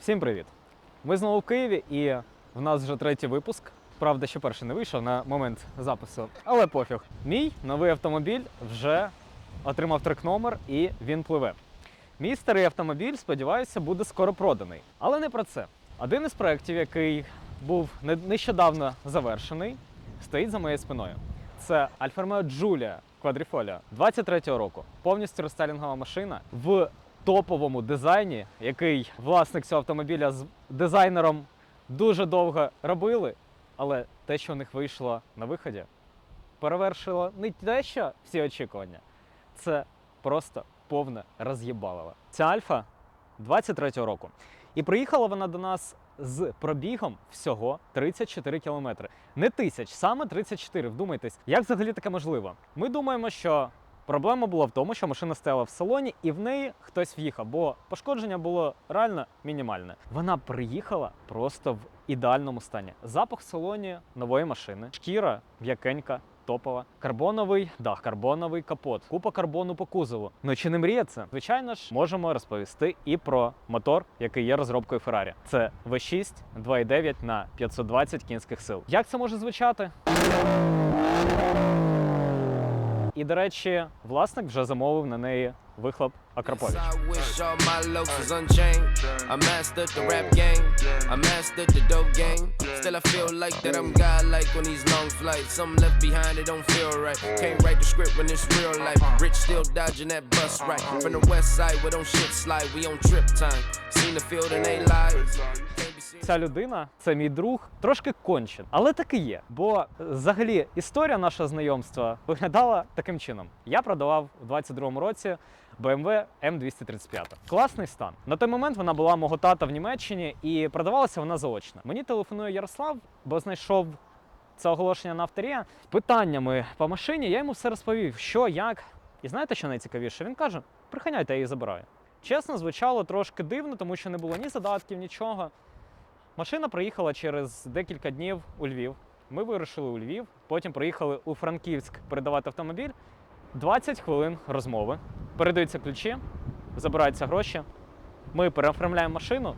Всім привіт! Ми знову в Києві і в нас вже третій випуск. Правда, ще перший не вийшов на момент запису, але пофіг. Мій новий автомобіль вже отримав трек номер і він пливе. Мій старий автомобіль, сподіваюся, буде скоро проданий. Але не про це. Один із проєктів, який був не- нещодавно завершений, стоїть за моєю спиною. Це Альфа Ромео Джулія Quadrifoglio 23-го року. Повністю рестайлінгова машина в топовому дизайні, який власник цього автомобіля з дизайнером дуже довго робили, але те, що у них вийшло на виході, перевершило не те, що всі очікування. Це просто повне роз'єбалово. Ця альфа 23-го року. І приїхала вона до нас з пробігом всього 34 кілометри. Не тисяч, саме 34. Вдумайтесь, як взагалі таке можливо? Ми думаємо, що проблема була в тому, що машина стояла в салоні і в неї хтось в'їхав, бо пошкодження було реально мінімальне. Вона приїхала просто в ідеальному стані. Запах в салоні нової машини, шкіра м'якенька. Топова, карбоновий дах, карбоновий капот, купа карбону по кузову. Ну чи не мріє це? Звичайно ж, можемо розповісти і про мотор, який є розробкою Ferrari. Це V6 2.9 на 520 кінських сил. Як це може звучати? І, до речі, власник вже замовив на неї вихлоп Акропович. Ця людина, це мій друг, трошки кончен, але таки є. Бо е, взагалі історія нашого знайомства виглядала таким чином: я продавав у 22-му році BMW M235. Класний стан. На той момент вона була мого тата в Німеччині і продавалася вона заочно. Мені телефонує Ярослав, бо знайшов це оголошення на авторі з питаннями по машині. Я йому все розповів, що, як. І знаєте, що найцікавіше? Він каже: приганяйте, я її забираю. Чесно, звучало трошки дивно, тому що не було ні задатків, нічого. Машина приїхала через декілька днів у Львів. Ми вирушили у Львів, потім приїхали у Франківськ передавати автомобіль. 20 хвилин розмови. Передаються ключі, забираються гроші. Ми переоформляємо машину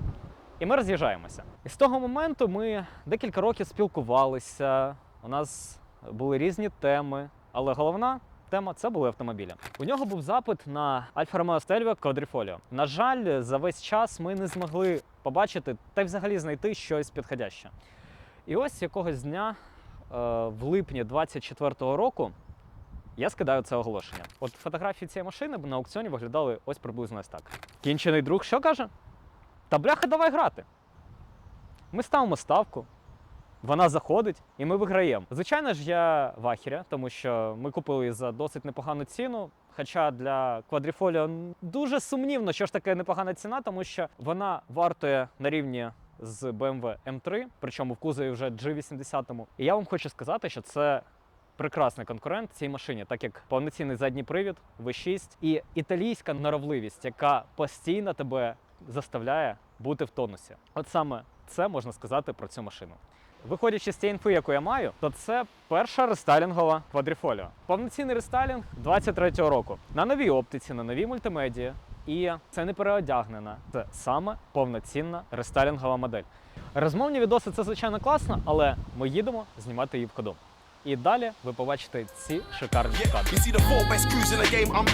і ми роз'їжджаємося. І з того моменту ми декілька років спілкувалися. У нас були різні теми, але головна тема це були автомобілі. У нього був запит на Альфа Ромео Stelvio Quadrifoglio. На жаль, за весь час ми не змогли побачити та й взагалі знайти щось підходяще. І ось якогось дня, е, в липні 24-го року, я скидаю це оголошення. От фотографії цієї машини на аукціоні виглядали ось приблизно ось так. Кінчений друг що каже? Та бляха, давай грати. Ми ставимо ставку, вона заходить і ми виграємо. Звичайно ж, я в ахірі, тому що ми купили її за досить непогану ціну. Хоча для квадріфоліо дуже сумнівно, що ж таке непогана ціна, тому що вона вартує на рівні з BMW M3, причому в кузові вже G80. І я вам хочу сказати, що це прекрасний конкурент цій машині, так як повноцінний задній привід, V6 і італійська норовливість, яка постійно тебе заставляє бути в тонусі. От саме це можна сказати про цю машину. Виходячи з цієї інфи, яку я маю, то це перша рестайлінгова квадріфоліо. Повноцінний рестайлінг 23-го року на новій оптиці, на новій мультимедії. І це не переодягнена. Це саме повноцінна рестайлінгова модель. Розмовні відоси це звичайно класно, але ми їдемо знімати її в ходу. І далі ви побачите ці шикарні Yeah, кадри. you see the four best crews in the game, I'm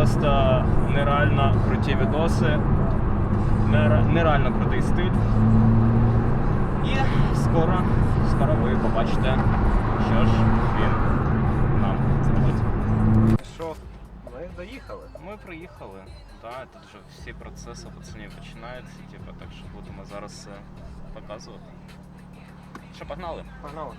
Просто нереально круті відоси, нереально крутий стиль. І скоро, скоро ви побачите, що ж він нам зробить. Що, ми доїхали? Ми приїхали. Так, тут вже всі процеси пацанів починаються, типу, так що будемо зараз все показувати. Що, погнали? Погнали.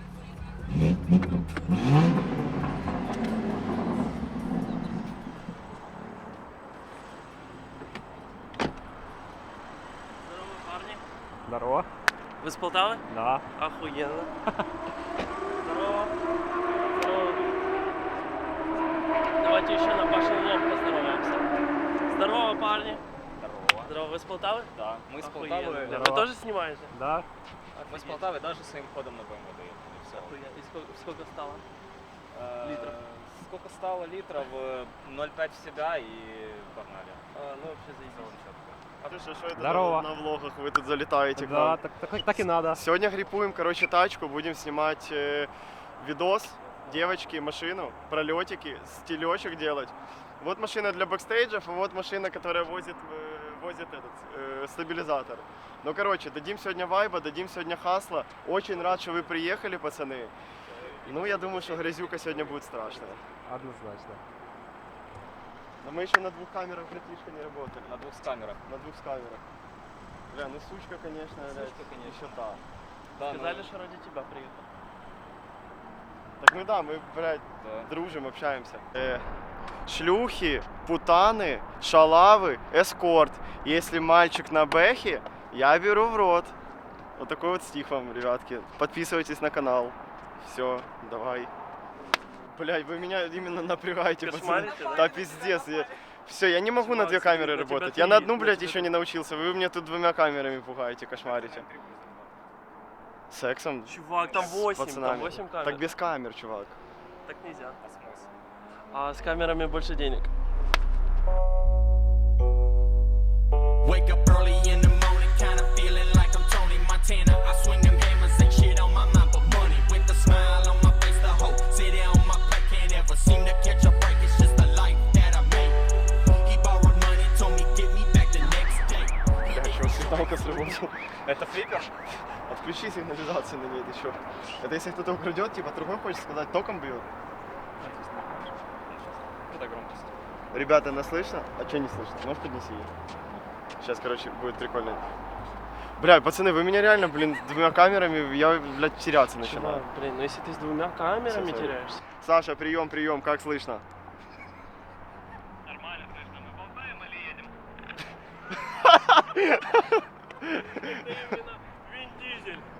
Здорово, парни. Здорово. Вы с Полтавы? Да. Охуенно. Здорово. Здорово. Давайте еще на Пашин лоб поздороваемся. Здорово, парни. Здорово. Здорово, вы с Полтавы? Да. Мы с Охуенно. Полтавы. Вы тоже снимаете? Да. Офигеть. Мы с Полтавы даже своим ходом на БМВ доехали. Все. Охуенно. И сколько, сколько стало? Э, Литров. Сколько стало литров? Э, 0,5 в себя и погнали. А, ну вообще заебись. Слушай, что это Здорово. на, на влогах вы тут залетаете к Да, нам? так, так, так и надо. Сегодня гриппуем, короче, тачку, будем снимать э, видос, девочки, машину, пролетики, стилечек делать. Вот машина для бэкстейджев, а вот машина, которая возит, э, возит этот э, стабилизатор. Ну, короче, дадим сегодня вайба, дадим сегодня хасла. Очень рад, что вы приехали, пацаны. Ну, я думаю, что грязюка сегодня будет страшная. Однозначно. Но мы еще на двух камерах, братишка, не работали. На двух камерах. На двух камерах. Бля, ну сучка, конечно, блядь, Сучка, конечно. еще та. Да, Сказали, что ради тебя приехал. Так ну да, мы, блядь, Да. дружим, общаемся. Э, шлюхи, путаны, шалавы, эскорт. Если мальчик на бэхе, я беру в рот. Вот такой вот стих вам, ребятки. Подписывайтесь на канал. Все, давай. Блядь, вы меня именно напрягаете, пацаны. Кошмарите, да? Да пиздец. Все, я не могу на две Чувак, камеры на тебя работать. Я на три, одну, на блядь, тебя еще не научился. Вы мне тут двумя камерами пугаете, кошмарите. Сексом? Чувак, там С 8, там пацанами. 8 камер. Так без камер, чувак. Так нельзя. А с камерами больше денег. Wake up early что, сигналка сработала? Это флиппер? Отключи сигнализацию на ней еще. Это если кто-то украдет, типа другой хочет сказать, током бьет. Это громкость. Ребята, нас слышно? А что не слышно? Можешь поднеси ее? Сейчас, короче, будет прикольно. Бля, пацаны, вы меня реально, блин, двумя камерами, я, блядь, теряться начинаю. Чувак, блин, ну если ты с двумя камерами sorry. теряешься. Саша, прием, прием, как слышно? Вин Дизель.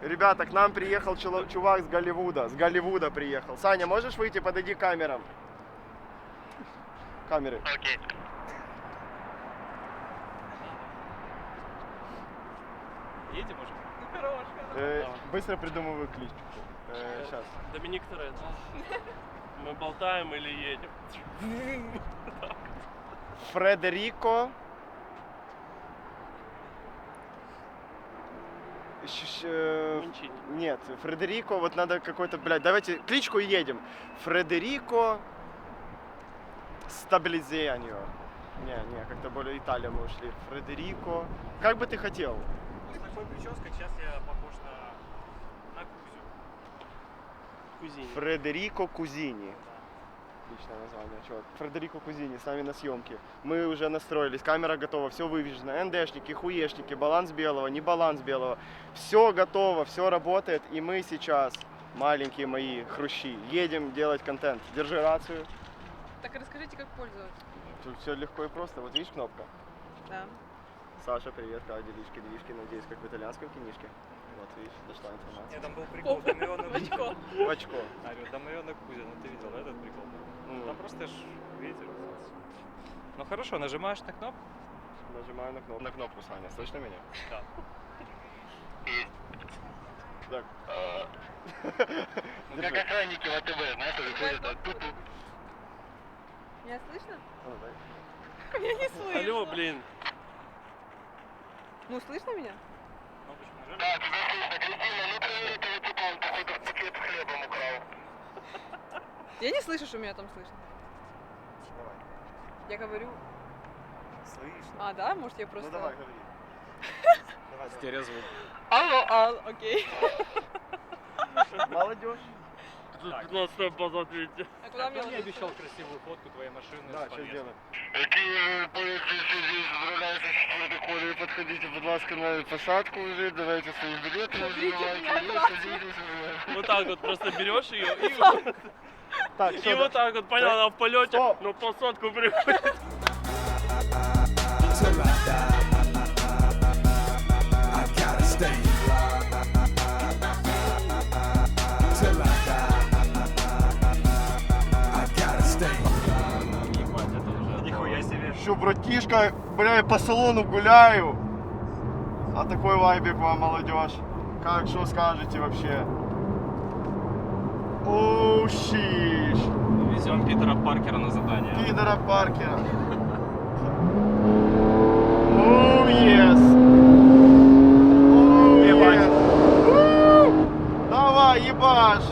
Ребята, к нам приехал чувак с Голливуда, с Голливуда приехал. Саня, можешь выйти, подойди к камерам? Камеры. Окей. Едем уже? Э, быстро придумываю кличку. Э, сейчас. Доминик Торетто. Мы болтаем или едем? Фредерико. Минчини. Нет, Фредерико, вот надо какой-то, блядь, давайте кличку и едем. Фредерико Стабилизианио. Не, не, как-то более Италия мы ушли. Фредерико. Как бы ты хотел? С такой прической сейчас я похож на, на Кузю. Кузини. Фредерико Кузини. Отличное название, чувак. Фредерико Кузини с нами на съемке. Мы уже настроились, камера готова, все вывешено. НДшники, хуешники, баланс белого, не баланс белого. Все готово, все работает. И мы сейчас, маленькие мои хрущи, едем делать контент. Держи рацию. Так расскажите, как пользоваться. Тут все легко и просто. Вот видишь кнопка? Да. Саша, привет, как делишки, делишки, надеюсь, как в итальянском кинишке. Вот, видишь, дошла информация. Нет, там был прикол, Домиона Очко. В очко. Говорю, Домиона Кузя, ну ты видел, да, этот прикол? Ну, Там просто ж ветер. Ну хорошо, нажимаешь на кнопку. Нажимаю на кнопку. На кнопку, Саня, слышно меня? Да. Так. Ну как охранники в АТБ, знаешь, выходят, а тут Меня слышно? Ну. Меня не слышно. Алло, блин. Ну, слышно меня? Кнопочку нажали. Я не слышу, что меня там слышно. Давай. Я говорю... Слышно. А, да? Может, я просто... Ну давай, говори. Давай, давай. Стереозвук. Алло, а, окей. Молодежь. тут 15 позад видите. А куда мне обещал красивую фотку твоей машины. Да, що зробимо? Які поліцейські подходите, будь ласка, на посадку вже, давайте свої білети, Вот так вот просто берешь ее и, Так, и вот так вот, понятно, в полете, но посадку приходит. Що, братишка, бля, я по салону гуляю. А такой вайбик вам, молодежь. Как, что скажете вообще? Оу, щиш. Везем Питера Паркера на задание. Пидора Паркера. Оу, ес. Оу, ес. Давай, ебашь.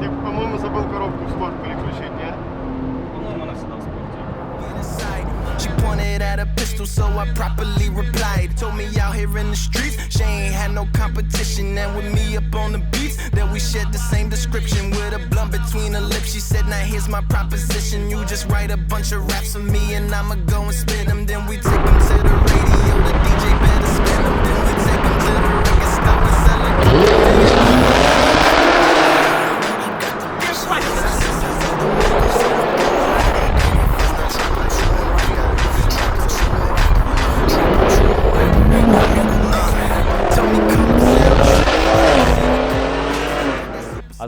Ты, по-моему, забыл коробку в спорт переключить, at a pistol, so I properly replied. Told me out here in the streets, she ain't had no competition. And with me up on the beats, that we shared the same description. With a blunt between her lips, she said, Now here's my proposition. You just write a bunch of raps for me, and I'ma go and spit them. Then we take them to the radio, the DJ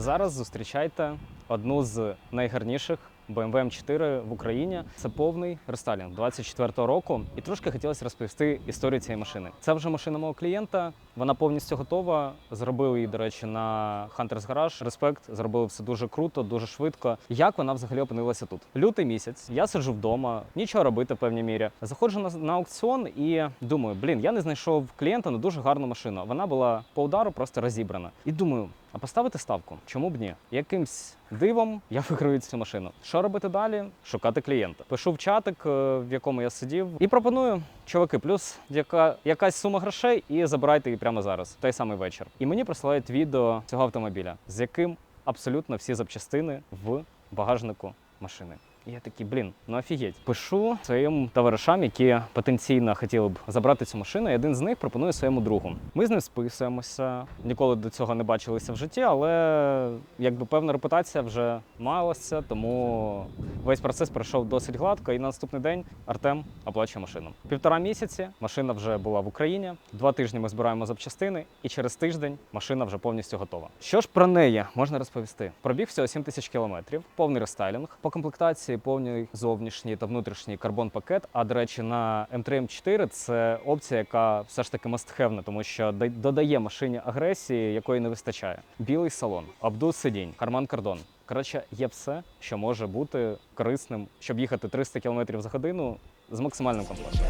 Зараз зустрічайте одну з найгарніших BMW M4 в Україні. Це повний рестайлінг 24-го року. І трошки хотілося розповісти історію цієї машини. Це вже машина мого клієнта. Вона повністю готова. Зробили її, до речі, на Hunters Garage. Респект, зробили все дуже круто, дуже швидко. Як вона взагалі опинилася тут? Лютий місяць. Я сиджу вдома, нічого робити в певній мірі. Заходжу на, на аукціон і думаю, блін, я не знайшов клієнта на дуже гарну машину. Вона була по удару просто розібрана. І думаю, а поставити ставку? Чому б ні? Якимсь дивом я виграю цю машину. Що робити далі? Шукати клієнта. Пишу в чатик, е, в якому я сидів, і пропоную, чуваки, плюс яка, якась сума грошей, і забирайте її прямо зараз, в той самий вечір. І мені присилають відео цього автомобіля, з яким абсолютно всі запчастини в багажнику машини. І я такий, блін, ну офігеть. Пишу своїм товаришам, які потенційно хотіли б забрати цю машину. І один з них пропонує своєму другу. Ми з ним списуємося. Ніколи до цього не бачилися в житті, але якби певна репутація вже малася, тому весь процес пройшов досить гладко. І на наступний день Артем оплачує машину. Півтора місяці машина вже була в Україні. Два тижні ми збираємо запчастини, і через тиждень машина вже повністю готова. Що ж про неї можна розповісти? Пробіг всього 7 тисяч кілометрів, повний рестайлінг. По комплектації повний зовнішній та внутрішній карбон-пакет. А до речі, на M3 M4 це опція, яка все ж таки мастхевна, тому що додає машині агресії, якої не вистачає. Білий салон, обдув сидінь, карман кордон. Коротше, є все, що може бути корисним, щоб їхати 300 км за годину з максимальним комфортом.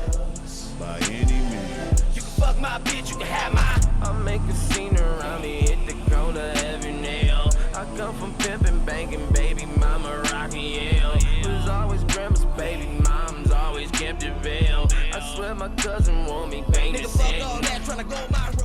Come from pimping, banging, baby mama rocking Yale. Was always grandma's baby, mom's always kept it veil. I swear my cousin want me painted. Nigga, fuck all that, tryna go my